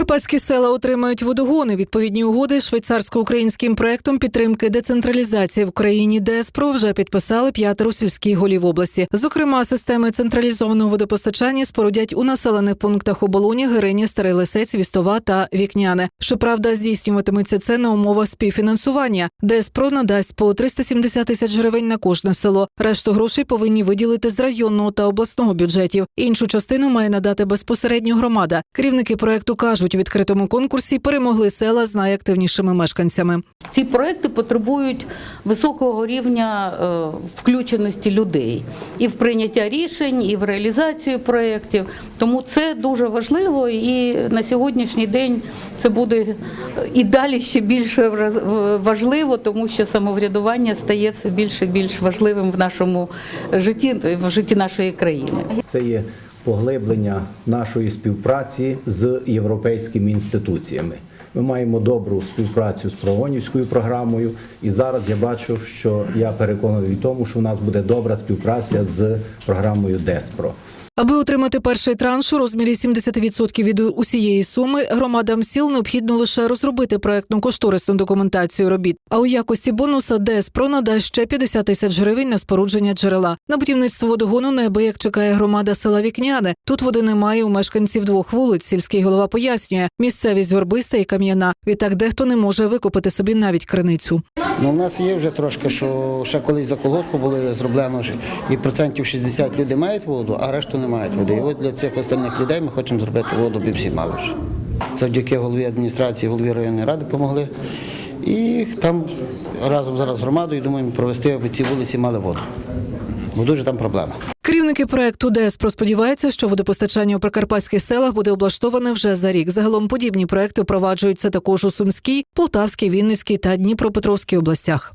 Прикарпатські села отримають водогони. Відповідні угоди з швейцарсько-українським проектом підтримки децентралізації в країні ДЕСПРО вже підписали п'ятеро сільських голів області. Зокрема, системи централізованого водопостачання спорудять у населених пунктах Оболоні, Гирині, Старий Лисець, Вістова та Вікняне. Щоправда, здійснюватиметься це на умовах співфінансування. ДЕСПРО надасть по 370 тисяч гривень на кожне село. Решту грошей повинні виділити з районного та обласного бюджетів. Іншу частину має надати безпосередньо громада. Керівники проекту кажуть, у відкритому конкурсі перемогли села з найактивнішими мешканцями. Ці проекти потребують високого рівня е, включеності людей і в прийняття рішень, і в реалізацію проєктів. Тому це дуже важливо, і на сьогоднішній день це буде і далі ще більше важливо, тому що самоврядування стає все більше і більш важливим в нашому житті, в житті нашої країни. Це є поглиблення нашої співпраці з європейськими інституціями. Ми маємо добру співпрацю з Прогонівською програмою, і зараз я бачу, що я переконаний в тому, що у нас буде добра співпраця з програмою ДЕСПРО. Аби отримати перший транш у розмірі 70% від усієї суми, громадам сіл необхідно лише розробити проектну кошторисну документацію робіт. А у якості бонуса ДСПРО надасть ще 50 тисяч гривень на спорудження джерела. На будівництво водогону неабияк чекає громада села Вікняне. Тут води немає у мешканців двох вулиць. Сільський голова пояснює, місцевість горбиста і кам'яна. Відтак дехто не може викупити собі навіть криницю. Ну, у нас є вже трошки, що ще колись за колгоспу були зроблено і процентів 60 люди мають воду, а решту не мають води. І от для цих остальних людей ми хочемо зробити воду, аби всі мали вже. Завдяки голові адміністрації, голові районної ради допомогли. І там разом зараз з громадою думаємо провести, аби ці вулиці мали воду. Бо дуже там проблема. Керівники проекту ДЕСПРО сподіваються, що водопостачання у прикарпатських селах буде облаштоване вже за рік. Загалом подібні проекти впроваджуються також у Сумській, Полтавській, Вінницькій та Дніпропетровській областях.